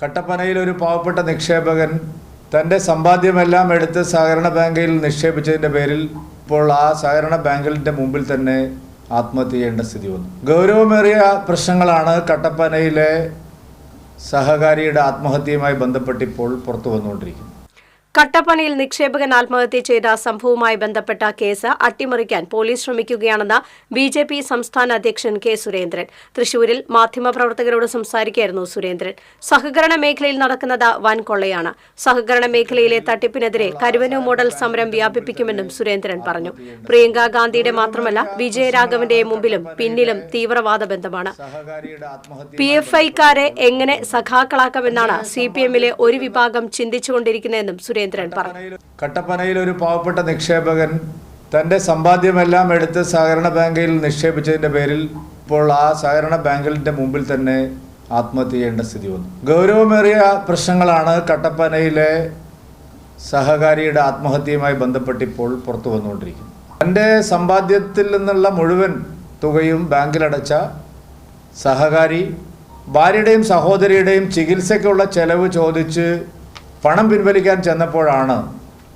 കട്ടപ്പനയിൽ ഒരു പാവപ്പെട്ട നിക്ഷേപകൻ തന്റെ സമ്പാദ്യമെല്ലാം എടുത്ത് സഹകരണ ബാങ്കിൽ നിക്ഷേപിച്ചതിന്റെ പേരിൽ ഇപ്പോൾ ആ സഹകരണ ബാങ്കിന്റെ മുമ്പിൽ തന്നെ ആത്മഹത്യ ചെയ്യേണ്ട സ്ഥിതി വന്നു. ഗൗരവമേറിയ പ്രശ്നങ്ങളാണ് കട്ടപ്പനയിലെ സഹകാരിയുടെ ആത്മഹത്യയുമായി ബന്ധപ്പെട്ടിപ്പോൾ പുറത്തു വന്നുകൊണ്ടിരിക്കുന്നത്. കട്ടപ്പനയിൽ നിക്ഷേപകൻ ആത്മഹത്യ ചെയ്ത സംഭവവുമായി ബന്ധപ്പെട്ട കേസ് അട്ടിമറിക്കാൻ പോലീസ് ശ്രമിക്കുകയാണെന്ന് ബി ജെ പി സംസ്ഥാന അധ്യക്ഷൻ കെ സുരേന്ദ്രൻ. തൃശൂരിൽ മാധ്യമപ്രവർത്തകരോട് സംസാരിക്കുകയായിരുന്നു സുരേന്ദ്രൻ. സഹകരണ മേഖലയിൽ നടക്കുന്നത് വൻ കൊള്ളയാണ്. സഹകരണ മേഖലയിലെ തട്ടിപ്പിനെതിരെ കരുവനു മോഡൽ സമരം വ്യാപിപ്പിക്കുമെന്നും സുരേന്ദ്രൻ പറഞ്ഞു. പ്രിയങ്ക ഗാന്ധിയുടെ മാത്രമല്ല വിജയരാഘവന്റെ മുമ്പിലും പിന്നിലും തീവ്രവാദ ബന്ധമാണ്. പി എഫ് ഐക്കാരെ എങ്ങനെ സഖാക്കളാക്കാമെന്നാണ് സി പി എമ്മിലെ ഒരു വിഭാഗം ചിന്തിച്ചുകൊണ്ടിരിക്കുന്നതെന്നും സുരേന്ദ്രൻ പറഞ്ഞു കട്ടപ്പനയിൽ ഒരു പാവപ്പെട്ട നിക്ഷേപകൻ തന്റെ സമ്പാദ്യമെല്ലാം എടുത്ത് സഹകരണ ബാങ്കിൽ നിക്ഷേപിച്ചതിന്റെ പേരിൽ ഇപ്പോൾ ആ സഹകരണ ബാങ്കിന്റെ മുമ്പിൽ തന്നെ ആത്മഹത്യ ചെയ്യേണ്ട സ്ഥിതി വന്നു. ഗൗരവമേറിയ പ്രശ്നങ്ങളാണ് കട്ടപ്പനയിലെ സഹകാരിയുടെ ആത്മഹത്യയുമായി ബന്ധപ്പെട്ടിപ്പോൾ പുറത്തു വന്നുകൊണ്ടിരിക്കുന്നത്. തന്റെ സമ്പാദ്യത്തിൽ നിന്നുള്ള മുഴുവൻ തുകയും ബാങ്കിലടച്ച സഹകാരി ഭാര്യയുടെയും സഹോദരിയുടെയും ചികിത്സയ്ക്കുള്ള ചെലവ് ചോദിച്ച് പണം പിൻവലിക്കാൻ ചെന്നപ്പോഴാണ്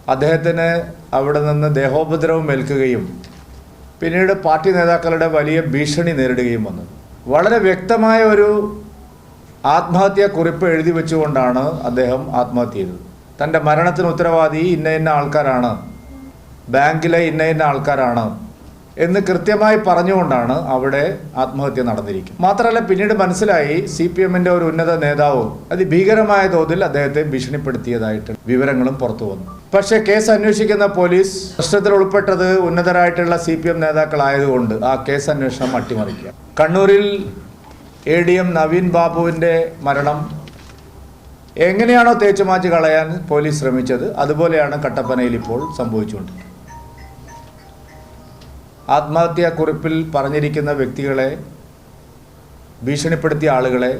അദ്ദേഹത്തിന് അവിടെ നിന്ന് ദേഹോപദ്രവം ഏൽക്കുകയും പിന്നീട് പാർട്ടി നേതാക്കളുടെ വലിയ ഭീഷണി നേരിടുകയും വന്നത് വളരെ വ്യക്തമായ ഒരു ആത്മഹത്യാ കുറിപ്പ് എഴുതി വെച്ചുകൊണ്ടാണ് അദ്ദേഹം ആത്മഹത്യ ചെയ്തത് തന്റെ മരണത്തിന് ഉത്തരവാദി ഇന്ന ഇന്ന ആൾക്കാരാണ്. ബാങ്കിലെ ഇന്ന ഇന്ന ആൾക്കാരാണ്. എന്ന് കൃത്യമായി പറഞ്ഞുകൊണ്ടാണ് അവിടെ ആത്മഹത്യ നടന്നിരിക്കുന്നത്. മാത്രമല്ല പിന്നീട് മനസ്സിലായി സി പി എമ്മിന്റെ ഒരു ഉന്നത നേതാവ് അതിഭീകരമായ തോതിൽ അദ്ദേഹത്തെ ഭീഷണിപ്പെടുത്തിയതായിട്ട് വിവരങ്ങളും പുറത്തു വന്നു. പക്ഷേ കേസ് അന്വേഷിക്കുന്ന പോലീസ് പ്രശ്നത്തിൽ ഉൾപ്പെട്ടത് ഉന്നതരായിട്ടുള്ള സി പി എം നേതാക്കളായതുകൊണ്ട് ആ കേസ് അന്വേഷണം അട്ടിമറിക്കുക. കണ്ണൂരിൽ എ ഡി എം നവീൻ ബാബുവിന്റെ മരണം. എങ്ങനെയാണോ തേച്ചുമാച്ച് കളയാൻ പോലീസ് ശ്രമിച്ചത് അതുപോലെയാണ് കട്ടപ്പനയിൽ ഇപ്പോൾ സംഭവിച്ചുകൊണ്ടിരിക്കുന്നത്. ആത്മഹത്യാ കുറിപ്പിൽ പറഞ്ഞിരിക്കുന്ന വ്യക്തികളെ ഭീഷണിപ്പെടുത്തിയ ആളുകളെ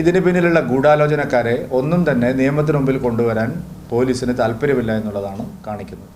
ഇതിന് പിന്നിലുള്ള ഗൂഢാലോചനക്കാരെ ഒന്നും തന്നെ നിയമത്തിന് മുമ്പിൽ കൊണ്ടുവരാൻ പോലീസിന് താല്പര്യമില്ല എന്നുള്ളതാണ് കാണിക്കുന്നത്.